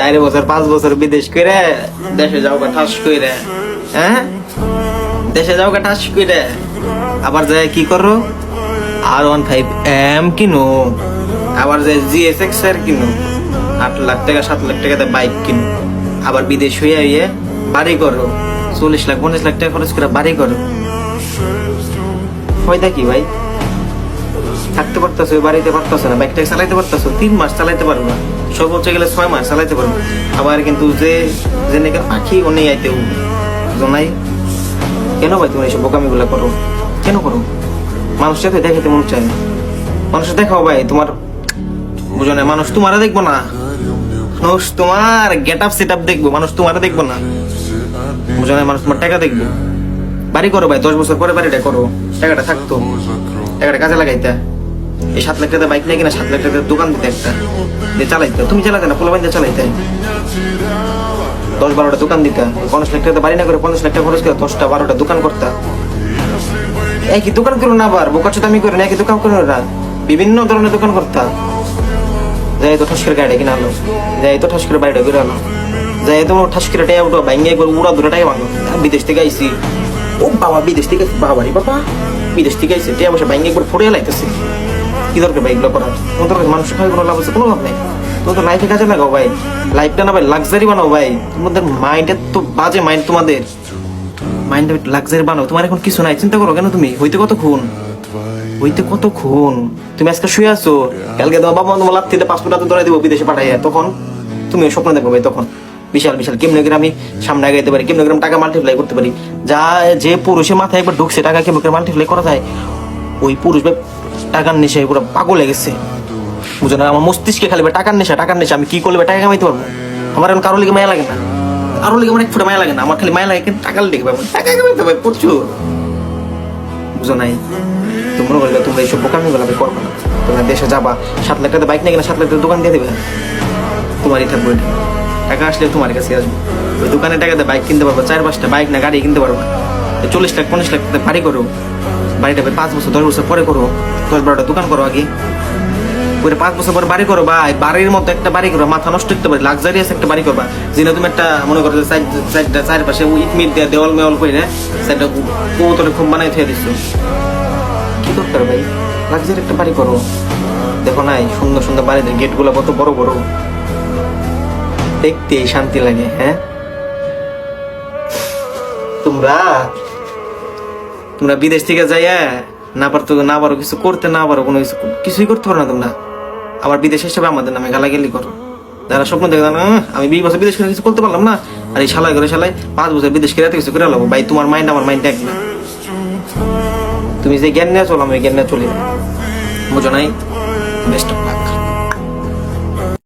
চার বছর, পাঁচ বছর বিদেশ করে দেশে যাও ঠাস করে হ্যাঁ? দেশে যাও ঠাস করে আবার যায় কি করো? আর ওয়ান ফাইভ এম কিনো। আবার যায় জিএসএক্স এর কিনো। আট লাখ টাকা, সাত লাখ টাকাতে বাইক কিনো। আবার বিদেশ হয়ে হইয়ে বাড়ি করো। চল্লিশ লাখ, পঞ্চাশ লাখ টাকা খরচ করে বাড়ি করো। ফায়দা কি ভাই? থাকতে পারতেছো বাড়িতে পারতেছো না বাইকটা চালাইতে পারতেছো, তিন মাস চালাইতে পারব না। সর্বোচ্চ গেলে ছয় মাস চালাইতে পারব আবার কিন্তু যে যে নাকি পাখি নেই আইতে নাই কেন ভাই তুমি এইসব বোকামিগুলো করো? কেন করো? মানুষটা তো দেখাতে মন চায় না। মানুষের দেখাও ভাই, তোমার বুঝো না, মানুষ তোমারা দেখব না। মানুষ তোমার গেট আপ সেট আপ দেখব, মানুষ তোমারা দেখব না। বুঝো না, মানুষ তোমার টাকা দেখব। বাড়ি করো ভাই, দশ বছর পরে বাড়িটা করো। টাকাটা থাকতো। টাকাটা কাজে লাগাইতে। এই সাত লাখ টাকা বাইক নিয়ে কিনা সাত লাখ টাকা দোকান দিতে একটা। দিয়ে চালাইতে। তুমি চালাতে না পোলা বাইন্দা চালাইতে। দশ বারোটা দোকান দিতা। পঞ্চাশ লাখ টাকা বাড়ি না করে পঞ্চাশ লাখ টাকা খরচ করে দশটা বারোটা দোকান করতা। একই দোকান করো না আবার? বোকা চোদামি করে না একই দোকান করো না বিভিন্ন ধরনের দোকান করতা। যাই তো ঠাস করে গাড়ি কিনা আলো যাই তো ঠাস করে বাড়িটা করে আলো যাই তো ঠাস করে টাকা উঠো ভাঙ্গে একবার উড়া দূরে টাকা ভাঙো বিদেশ থেকে আইসি ও বাবা, বিদেশ থেকে বাবা রে বাবা। বিদেশ থেকে আইসি টাকা বসে ভাঙ্গে একবার ফোড়ে লাইতেছে। কি দরকার ভাই এগুলো করার? কোনো লাভ আছে কোনো লাভ নেই। তুমি তো লাইফে কাজে লাগাও ভাই। লাইফটা না ভাই লাক্সারি বানাও ভাই। তোমাদের তো বাজে মাইন্ড তোমাদের। লাক্সারি বানাও। তোমার এখন কিছু নাই, চিন্তা করো কেন তুমি? হইতে হইতে তুমি আজকে শুয়ে আছো, কালকে তোমার বাবা তোমার লাত্তিতে পাসপোর্ট হাতে ধরে দিব বিদেশে পাঠাইয়া। তখন তুমি স্বপ্ন দেখো ভাই, তখন। বিশাল বিশাল, কেমনে করে আমি সামনে আগাইতে পারি, কেমনে করে টাকা মাল্টিপ্লাই করতে পারি। যা, যে পুরুষের মাথায় একবার ঢুকছে, টাকা কেমনে করে মাল্টিপ্লাই করা যায়? ওই পুরুষ টাকার নেশায় পুরো পাগল গেছে। বুঝো না আমার মস্তিষ্কে খালি টাকার নেশা টাকার নেশা, আমি কি করলে টাকা কামাইতে পারব? আমার এখন কারও লিগে মায়া লাগে না। কারও লিগে এক ফুটা মায়া লাগে না। আমার খালি মায়া লাগে কিন্তু টাকা লিখে পাবো টাকা কামাইতে ভাই প্রচুর। বুঝো নাই তোমরা এইসব বোকামি করবে না। তোমরা দেশে যাবা, সাত লাখ টাকা বাইক নিয়ে গেলে সাত লাখ টাকা দোকান দিয়ে দেবে। তোমারই থাকবে টাকা আসলে তোমার কাছে আসবে। ওই দোকানে টাকাতে বাইক কিনতে পারব, চার পাঁচটা বাইক না গাড়ি কিনতে পারব। চল্লিশ লাখ, পঞ্চাশ লাখ বাড়ি করো বাড়িটা পাঁচ বছর, দশ বছর পরে করো, দশ বারোটা দোকান করো আগে। ওই পাঁচ বছর পর বাড়ি করো ভাই, বাড়ির মতো একটা বাড়ি করো, মাথা নষ্ট করতে পারি লাক্সারিয়াস একটা বাড়ি করবা। যেটা তুমি একটা, মনে করো সাইডটা চারপাশে ইট মিট দেওয়া দেওয়াল মেওয়াল করে না সাইডটা কৌতরে খুব বানাই থেকে দিচ্ছ কি দরকার ভাই? লাক্সারি একটা বাড়ি করো। দেখো নাই, সুন্দর সুন্দর বাড়িতে গেটগুলো কত বড় বড়। দেখতে শান্তি লাগে হ্যাঁ? তোমরা তোমরা বিদেশ থেকে যাইয়া না পারতো না পারো, কিছু করতে না পারো, কোনো কিছু কিছুই করতে পারো না তোমরা। আবার বিদেশ হিসেবে আমাদের নামে গালাগালি করো। যারা স্বপ্ন দেখে আমি বিশ বছর বিদেশ করে কিছু করতে পারলাম না। আর এই শালাই করে শালাই পাঁচ বছর বিদেশ করে এত কিছু করে লাগবো ভাই, তোমার মাইন্ড আমার মাইন্ড এক না তুমি যে জ্ঞান নিয়ে চলো, আমি জ্ঞান নিয়ে চলি বুঝো নাই? Best of